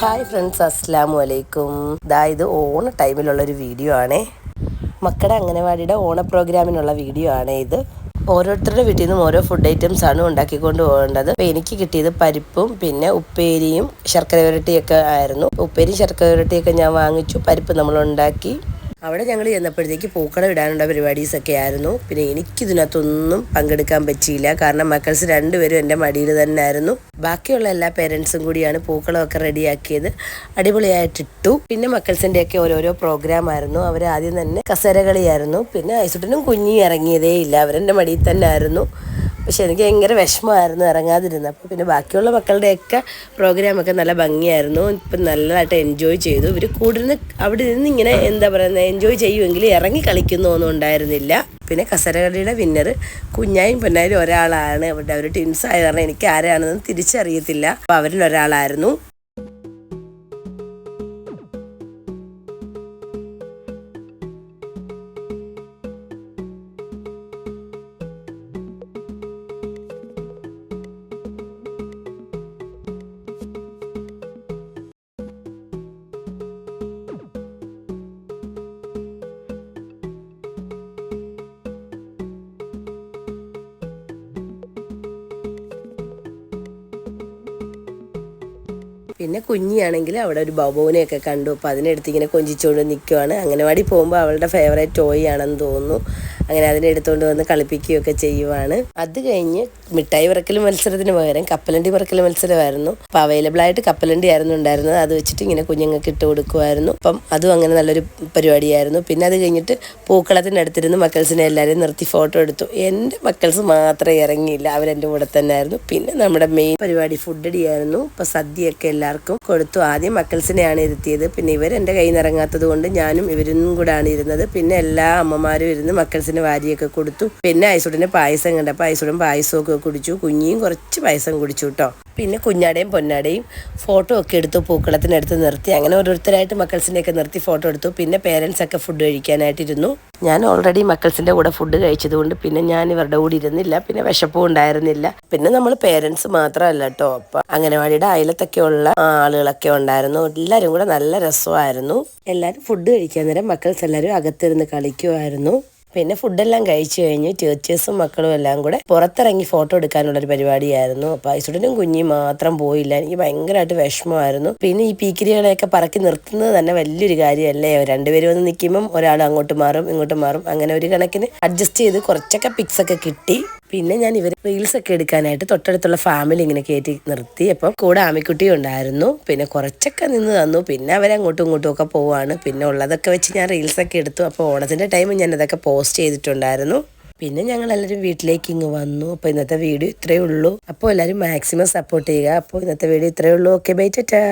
Hi friends അസ്സാം വലൈക്കും ദാ ഇത് ഓണ ടൈമിലുള്ള ഒരു വീഡിയോ ആണേ. മക്കളുടെ അംഗനവാടിയുടെ ഓണ പ്രോഗ്രാമിനുള്ള വീഡിയോ ആണ് ഇത്. ഓരോരുത്തരുടെ വീട്ടിൽ നിന്നും ഓരോ ഫുഡ് ഐറ്റംസ് ആണ് ഉണ്ടാക്കിക്കൊണ്ട് പോകേണ്ടത്. അപ്പോൾ എനിക്ക് കിട്ടിയത് പരിപ്പും പിന്നെ ഉപ്പേരിയും ശർക്കര വരട്ടിയൊക്കെ ആയിരുന്നു. ഉപ്പേരിയും ശർക്കര വരട്ടിയൊക്കെ ഞാൻ വാങ്ങിച്ചു. പരിപ്പ് നമ്മൾ ഉണ്ടാക്കി. അവിടെ ഞങ്ങൾ ചെന്നപ്പോഴത്തേക്ക് പൂക്കളം ഇടാനുള്ള പരിപാടീസൊക്കെ ആയിരുന്നു. പിന്നെ എനിക്കിതിനകത്തൊന്നും പങ്കെടുക്കാൻ പറ്റിയില്ല. കാരണം മക്കൾസ് രണ്ടുപേരും എന്റെ മടിയിൽ തന്നെ ആയിരുന്നു ബാക്കിയുള്ള എല്ലാ പേരൻസും കൂടിയാണ് പൂക്കളമൊക്കെ റെഡിയാക്കിയത്. അടിപൊളിയായിട്ടിട്ടു. പിന്നെ മക്കൾസിന്റെയൊക്കെ ഓരോരോ പ്രോഗ്രാം ആയിരുന്നു. അവർ ആദ്യം തന്നെ കസേരകളിയായിരുന്നു. പിന്നെ ഐസുട്ടനും കുഞ്ഞി ഇറങ്ങിയതേ ഇല്ല അവരെന്റെ മടിയിൽ തന്നെ ആയിരുന്നു പക്ഷെ എനിക്ക് ഭയങ്കര വിഷമമായിരുന്നു ഇറങ്ങാതിരുന്നത് അപ്പോൾ പിന്നെ ബാക്കിയുള്ള മക്കളുടെയൊക്കെ പ്രോഗ്രാമൊക്കെ നല്ല ഭംഗിയായിരുന്നു. ഇപ്പം നല്ലതായിട്ട് എൻജോയ് ചെയ്തു. ഇവർ കൂടുതൽ അവിടെ നിന്ന് ഇങ്ങനെ എന്താ പറയുന്നത് എൻജോയ് ചെയ്യുമെങ്കിൽ ഇറങ്ങി കളിക്കുന്നൊന്നും ഉണ്ടായിരുന്നില്ല പിന്നെ കസരകളിയുടെ വിന്നർ കുഞ്ഞായും പൊന്നായും ഒരാളാണ്. അവരുടെ അവർ ടിൻസ് ആയ കാരണം എനിക്ക് ആരാണെന്ന് തിരിച്ചറിയത്തില്ല. അപ്പോൾ അവരിൽ ഒരാളായിരുന്നു പിന്നെ കുഞ്ഞിയാണെങ്കിൽ അവിടെ ഒരു ബബോനെയൊക്കെ കണ്ടു. അപ്പോൾ അതിനെടുത്ത് ഇങ്ങനെ കൊഞ്ചിച്ചുകൊണ്ട് നിൽക്കുവാണ് അംഗനവാടി പോകുമ്പോൾ അവളുടെ ഫേവറേറ്റ് ടോയ് ആണെന്ന് തോന്നുന്നു. അങ്ങനെ അതിനെ എടുത്തുകൊണ്ട് വന്ന് കളിപ്പിക്കുകയൊക്കെ ചെയ്യുവാണ്. അത് കഴിഞ്ഞ് മിഠായി പറക്കൽ മത്സരത്തിന് പകരം കപ്പലണ്ടി പറക്കൽ മത്സരമായിരുന്നു. അപ്പോൾ അവൈലബിൾ ആയിട്ട് കപ്പലണ്ടി ആയിരുന്നു ഉണ്ടായിരുന്നത്. അത് വെച്ചിട്ട് ഇങ്ങനെ കുഞ്ഞുങ്ങൾക്ക് ഇട്ട് കൊടുക്കുമായിരുന്നു അപ്പം അതും അങ്ങനെ നല്ലൊരു പരിപാടിയായിരുന്നു. പിന്നെ അത് കഴിഞ്ഞിട്ട് പൂക്കളത്തിന്റെ അടുത്തിരുന്ന് മക്കൾസിനെ എല്ലാവരെയും നിർത്തി ഫോട്ടോ എടുത്തു. എന്റെ മക്കൾസ് മാത്രമേ ഇറങ്ങിയില്ല. അവരെന്റെ കൂടെ തന്നെ ആയിരുന്നു പിന്നെ നമ്മുടെ മെയിൻ പരിപാടി ഫുഡ് അടിയായിരുന്നു. ഇപ്പോൾ സദ്യയൊക്കെ എല്ലാവർക്കും കൊടുത്തു. ആദ്യം മക്കൾസിനെയാണ് ഇരുത്തിയത്. പിന്നെ ഇവർ എന്റെ കയ്യിൽ നിന്ന് ഇറങ്ങാത്തത് കൊണ്ട് ഞാനും ഇവരും കൂടാണ് ഇരുന്നത്. പിന്നെ എല്ലാ അമ്മമാരും ഇരുന്ന് മക്കൾസിന് വാരിയൊക്കെ കൊടുത്തു. പിന്നെ ഐസുടനെ പായസം കണ്ടപ്പോൾ ഐസുടൻ പായസമൊക്കെ കുടിച്ചു. കുഞ്ഞിയും കുറച്ച് പായസം കുടിച്ചു കേട്ടോ. പിന്നെ കുഞ്ഞാടേയും പൊന്നാടേയും ഫോട്ടോ ഒക്കെ എടുത്തു പൂക്കളത്തിനടുത്ത് നിർത്തി. അങ്ങനെ ഓരോരുത്തരായിട്ട് മക്കൾസിനെയൊക്കെ നിർത്തി ഫോട്ടോ എടുത്തു. പിന്നെ പേരൻസ് ഒക്കെ ഫുഡ് കഴിക്കാനായിട്ടിരുന്നു. ഞാൻ ഓൾറെഡി മക്കൾസിന്റെ കൂടെ ഫുഡ് കഴിച്ചതുകൊണ്ട് പിന്നെ ഞാൻ ഇവരുടെ കൂടെ ഇരുന്നില്ല പിന്നെ വിശപ്പും ഉണ്ടായിരുന്നില്ല. പിന്നെ നമ്മൾ പേരൻസ് മാത്രമല്ല കേട്ടോ അപ്പം അംഗനവാടിയുടെ അയലത്തൊക്കെ ഉള്ള ആളുകളൊക്കെ ഉണ്ടായിരുന്നു. എല്ലാവരും കൂടെ നല്ല രസമായിരുന്നു. എല്ലാവരും ഫുഡ് കഴിക്കാൻ നേരം മക്കൾസ് എല്ലാവരും അകത്തിരുന്ന് കളിക്കുമായിരുന്നു പിന്നെ ഫുഡെല്ലാം കഴിച്ചു കഴിഞ്ഞ് ടീച്ചേഴ്സും മക്കളും എല്ലാം കൂടെ പുറത്തിറങ്ങി ഫോട്ടോ എടുക്കാനുള്ള ഒരു പരിപാടിയായിരുന്നു. അപ്പോൾ ഐസുടനും കുഞ്ഞി മാത്രം പോയില്ല. എനിക്ക് ഭയങ്കരമായിട്ട് വിഷമമായിരുന്നു. പിന്നെ ഈ പീക്കിരികളെയൊക്കെ പറക്കി നിർത്തുന്നത് തന്നെ വലിയൊരു കാര്യമല്ലേ? രണ്ടുപേരും വന്ന് നിൽക്കുമ്പം ഒരാൾ അങ്ങോട്ട് മാറും ഇങ്ങോട്ട് മാറും. അങ്ങനെ ഒരു കണക്കിന് അഡ്ജസ്റ്റ് ചെയ്ത് കുറച്ചൊക്കെ പിക്സൊക്കെ കിട്ടി. പിന്നെ ഞാൻ ഇവർ റീൽസ് ഒക്കെ എടുക്കാനായിട്ട് തൊട്ടടുത്തുള്ള ഫാമിലി ഇങ്ങനെ കയറ്റി നിർത്തി. അപ്പോൾ കൂടെ ആമിക്കുട്ടിയും ഉണ്ടായിരുന്നു. പിന്നെ കുറച്ചൊക്കെ നിന്ന് തന്നു. പിന്നെ അവരങ്ങോട്ടും ഇങ്ങോട്ടും ഒക്കെ പോവാണ്. പിന്നെ ഉള്ളതൊക്കെ വെച്ച് ഞാൻ റീൽസൊക്കെ എടുത്തു. അപ്പോൾ ഓണത്തിന്റെ ടൈമിൽ ഞാൻ അതൊക്കെ പോസ്റ്റ് ചെയ്തിട്ടുണ്ടായിരുന്നു. പിന്നെ ഞങ്ങൾ എല്ലാവരും വീട്ടിലേക്ക് ഇങ്ങ് വന്നു. അപ്പോൾ ഇന്നത്തെ വീഡിയോ ഇത്രയേ ഉള്ളൂ. അപ്പോൾ എല്ലാവരും മാക്സിമം സപ്പോർട്ട് ചെയ്യുക. അപ്പോൾ ഇന്നത്തെ വീഡിയോ ഇത്രയേ ഉള്ളൂ. ഓക്കെ ബൈ ടാ